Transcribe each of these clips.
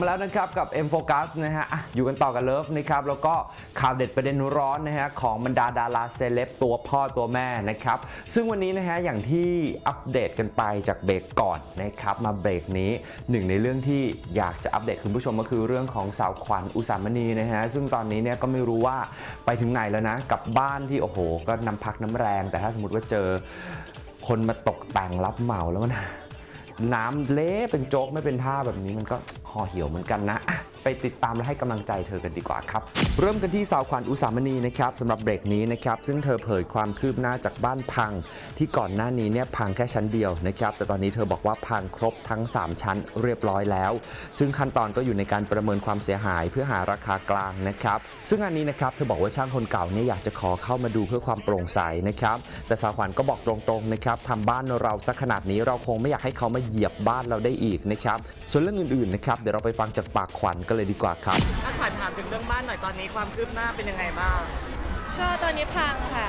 มาแล้วนะครับกับ M Focus นะฮะอะอยู่กันต่อกันเลิฟนะครับแล้วก็ข่าวเด็ดประเด็นร้อนนะฮะของบรรดาดาราเซเลบตัวพ่อตัวแม่นะครับซึ่งวันนี้นะฮะอย่างที่อัปเดตกันไปจากเบรกก่อนนะครับมาเบรกนี้หนึ่งในเรื่องที่อยากจะอัปเดตคุณผู้ชมก็คือเรื่องของสาวขวัญอุสามณีนะฮะซึ่งตอนนี้เนี่ยก็ไม่รู้ว่าไปถึงไหนแล้วนะกับบ้านที่โอ้โห ก็น้ำพักน้ำแรง แต่ถ้าสมมติว่าเจอคนมาตกแต่งรับเหมาแล้วมันน้ำเละเป็นโจ๊กไม่เป็นท่าแบบนี้มันก็ ห่อเหี่ยวเหมือนกันนะอะ ไปติดตามและให้กำลังใจเธอกันดีกว่าครับ เริ่มกันที่สาวขวัญอุสามณีนะครับสำหรับเบรกนี้นะครับซึ่งเธอเผยความคืบหน้าจากบ้านพัง ที่ก่อนหน้านี้เนี่ยพังแค่ชั้นเดียวนะครับแต่ตอนนี้เธอบอกว่าพังครบทั้ง 3 ชั้นเรียบร้อยแล้ว ซึ่งขั้นตอนก็อยู่ในการประเมินความเสียหายเพื่อหาราคากลางนะครับซึ่งอันนี้นะครับเธอบอกว่าช่างคนเก่าเนี่ยอยากจะขอเข้ามาดูเพื่อความโปร่งใสนะครับแต่สาวขวัญก็บอกตรงๆนะครับทำบ้านเราสักขนาดนี้เราคงไม่อยากให้เขามาเหยียบบ้านเราได้อีกนะครับส่วนเรื่องอื่นๆนะครับเดี๋ยวเราไปฟังจากปากขวัญกันเลยดีกว่าครับ ถ้าขวัญถามถึงเรื่องบ้านหน่อยตอนนี้ความคืบหน้าเป็นยังไงบ้าง ก็ตอนนี้พังค่ะ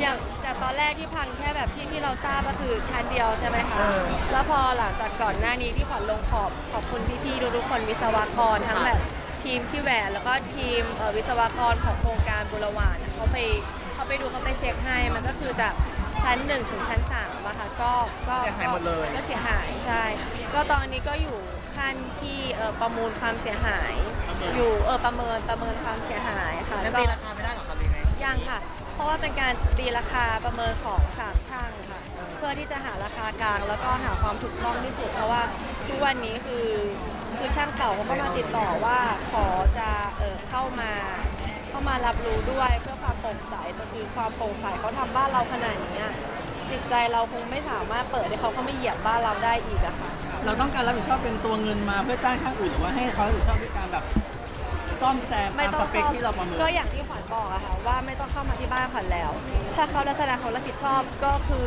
อย่างจากตอนแรกที่พังแค่แบบที่ที่เราทราบก็คือชั้นเดียวใช่ไหมคะ เออ แล้วพอหลังจากก่อนหน้านี้ที่ขวัญลงขอบขอบคุณพี่ๆทุกๆคนวิศวกรทั้งแบบทีมพี่แหวนแล้วก็ทีมเอ่อวิศวกรของโครงการบุรวานเขาไปเขาไปดูเขาไปเช็คให้มันก็คือจากชั้นหนึ่งถึงชั้นสามอะค่ะก็ก็เสียหายหมดเลย ก็เสียหายใช่ ก็ตอนนี้ก็อยู่ ขั้นที่เอ่อประมูลความเสียหาย อยู่เออประเมินประเมินความเสียหายค่ะยังก็ตีราคาไม่ได้หรอครับหรือไงยังค่ะ เพราะว่าเป็นการตีราคาประเมินของสามช่างค่ะ เพื่อที่จะหาราคากลางแล้วก็หาความถูกต้องที่สุด เพราะว่าทุกวันนี้คือคือช่างเก่าเขาก็มาติดต่อว่าขอจะเออเข้ามาเข้ามารับรู้ด้วยเพื่อความโปร่งใสแต่คือความโปร่งใสเขาทำบ้านเราขนาดนี้อะ จิตใจเราคงไม่สามารถเปิดให้เขาเข้ามาเหยียบบ้านเราได้อีกอะค่ะ เราต้องการรับผิดชอบเป็นตัวเงินมาเพื่อจ้างช่างอื่นหรือว่าให้เขารับผิดชอบด้วยการแบบซ่อมแซมไม่ตามต้อสงเปคที่เราประเมินก็อย่างที่ขวัญบอกอะค่ะว่าไม่ต้องเข้ามาที่บ้านขวัญแล้ว ถ้าเขาแสดงความรับผิดชอบก็คือ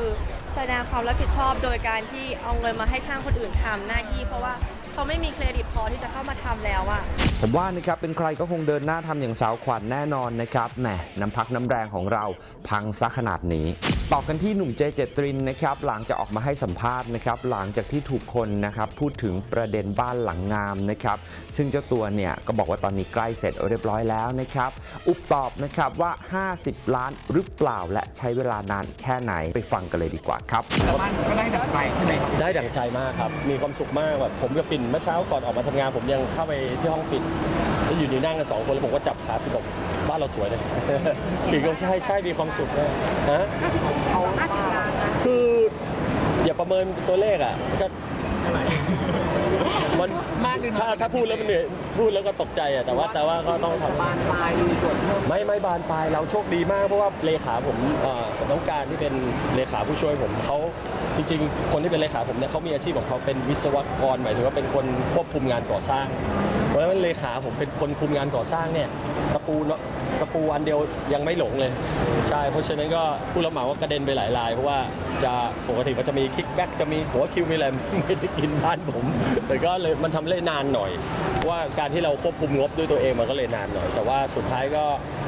แสดงความรับผิดชอบโดยการที่เอาเงินมาให้ช่างคนอื่นทำหน้าที่ เพราะว่าเขาไม่มีเครดิตพอที่จะเข้ามาทำแล้วอะ ผมว่านะครับเป็นใครก็คงเดินหน้าทำอย่างสาวขวัญแน่นอนนะครับแหมน้ำพักน้ำแรงของเราพังซะขนาดนี้ต่อกันที่หนุ่มเจเจตรินนะครับหลังจากออกมาให้สัมภาษณ์นะครับหลังจากที่ถูกคนนะครับพูดถึงประเด็นบ้านหลังงามนะครับซึ่งเจ้าตัวเนี่ยก็บอกว่าตอนนี้ใกล้เสร็จเรียบร้อยแล้วนะครับอุบตอบนะครับว่า 50 ล้านหรือเปล่าและใช้เวลานานแค่ไหนไปฟังกันเลยดีกว่าครับแต่บ้านก็ได้ดังใจใช่ไหมครับได้ดั่งใจมากครับมีความสุขมากแบบผมกับปิ่นเมื่อเช้าก่อนออกมาทำงาน ผมยังเข้าไปที่ห้องปิ่น แล้วอยู่นี่นั่งกันสองคนแล้วผมก็จับขาพี่บอกบ้านเราสวยเลยปิ่นก็ใช่ใช่มีความสุขนะฮะคืออย่าประเมินตัวเลขอะก็ ถ้าถ้าพูดแล้วมันเหนื่อยพูดแล้วก็ตกใจอะแต่ว่าแต่ว่าก็ต้องทำบ้านปลายมีส่วนเพิ่มไม่ไม่บานปลายเราโชคดีมากเพราะว่าเลขาผมเอ่อสำนักการที่เป็นเลขาผู้ช่วยผมเขาจริงๆ คนที่เป็นเลขาผมเนี่ยเขามีอาชีพของเขาเป็นวิศวกรหมายถึงว่าเป็นคนควบคุมงานก่อสร้าง เพราะฉะนั้นเลขาผมเป็นคนคุมงานก่อสร้างเนี่ยตะปูเนอะ ตะปูอันเดียวยังไม่หลงเลย ใช่ เพราะฉะนั้นก็ผู้รับเหมาก็กระเด็นไปหลายราย เพราะว่าจะปกติมันจะมีคิกแบ็กจะมีหัวคิวมีอะไรไม่ได้กินบ้านผม แต่ก็เลยมันทำเล่นานหน่อย ว่าการที่เราควบคุมงบด้วยตัวเองมันก็เลยนานหน่อย แต่ว่าสุดท้ายก็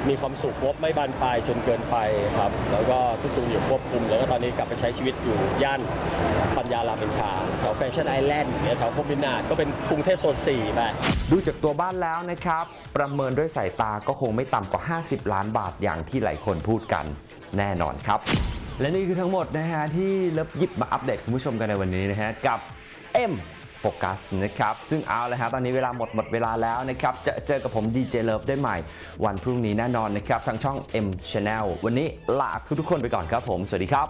มีความสุขงบไม่บานปลายจนเกินไปครับ แล้วก็ทุกตัวอยู่ควบคุม แล้วก็ตอนนี้กลับไปใช้ชีวิตอยู่ย่านปัญญารามินทราแถวแฟชั่นไอแลนด์แถวพมินาศก็เป็นกรุงเทพโซน4ไปดูจากตัวบ้านแล้วนะครับ ประเมินด้วยสายตาก็คงไม่ต่ำกว่า 50 ล้านบาทอย่างที่หลายคนพูดกันแน่นอนครับ และนี่คือทั้งหมดนะฮะที่เลิฟหยิบมาอัปเดตคุณผู้ชมกันในวันนี้นะฮะกับ M โฟกัสนะครับ ซึ่งเอาเลยฮะตอนนี้เวลาหมดหมดเวลาแล้วนะครับ จะเจอกับผมดีเจเลิฟได้ใหม่ วันพรุ่งนี้แน่นอนนะครับ ทางช่อง M Channel วันนี้ลาทุกทุกคนไปก่อนครับผม สวัสดีครับ